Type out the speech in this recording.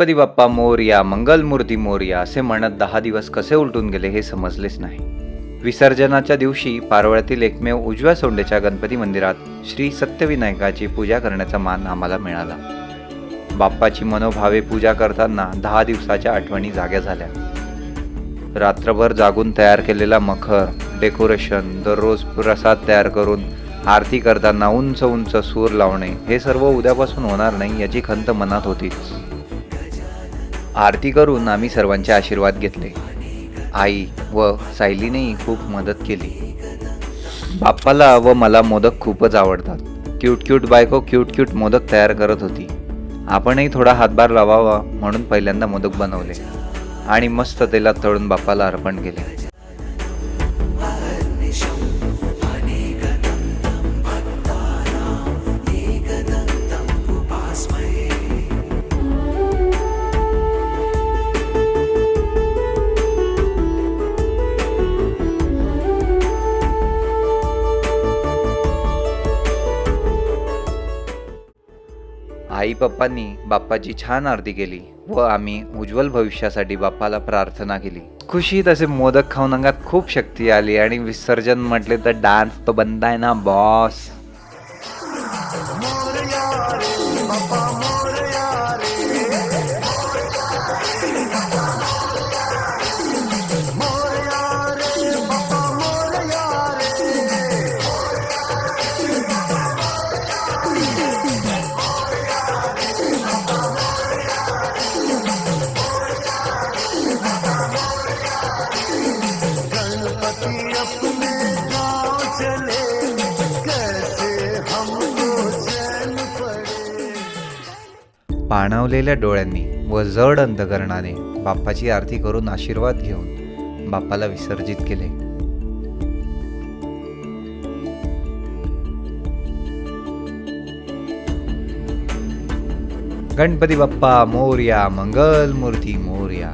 गणपती बाप्पा मोरया मंगलमूर्ती मोरया असे म्हणत दहा दिवस कसे उलटून गेले हे समजलेच नाही. विसर्जनाच्या दिवशी पारवळ्यातील एकमेव उजव्या सोंडेच्या गणपती मंदिरात श्री सत्यविनायकाची पूजा करण्याचा मान आम्हाला मिळाला. बाप्पाची मनोभावे पूजा करताना दहा दिवसाच्या आठवणी जाग्या झाल्या. रात्रभर जागून तयार केलेला मखर डेकोरेशन दररोज प्रसाद तयार करून आरती करताना उंच उंच सूर लावणे हे सर्व उद्यापासून होणार नाही याची खंत मनात होतीच. आरती करून आम्ही सर्वांचे आशीर्वाद घेतले. आई व सायलीनेही खूप मदत केली. बाप्पाला व मला मोदक खूपच आवडतात. क्यूट क्यूट बायको क्यूट क्यूट मोदक तयार करत होती. आपणही थोडा हातभार लावावा म्हणून पहिल्यांदा मोदक बनवले आणि मस्त तेलात तळून बाप्पाला अर्पण केले. आई पप्पांनी बाप्पाची छान आरती केली व आम्ही उज्ज्वल भविष्यासाठी बाप्पाला प्रार्थना केली. खुशीत असे मोदक खाऊन अंगात खूप शक्ती आली आणि विसर्जन म्हटले तर डान्स तो बंद आहे ना बॉस? पाणावलेल्या डोळ्यांनी व जड अंतकरणाने बाप्पाची आरती करून आशीर्वाद घेऊन बाप्पाला विसर्जित केले. गणपती बाप्पा मोर्या मंगल मूर्ती मोर्या.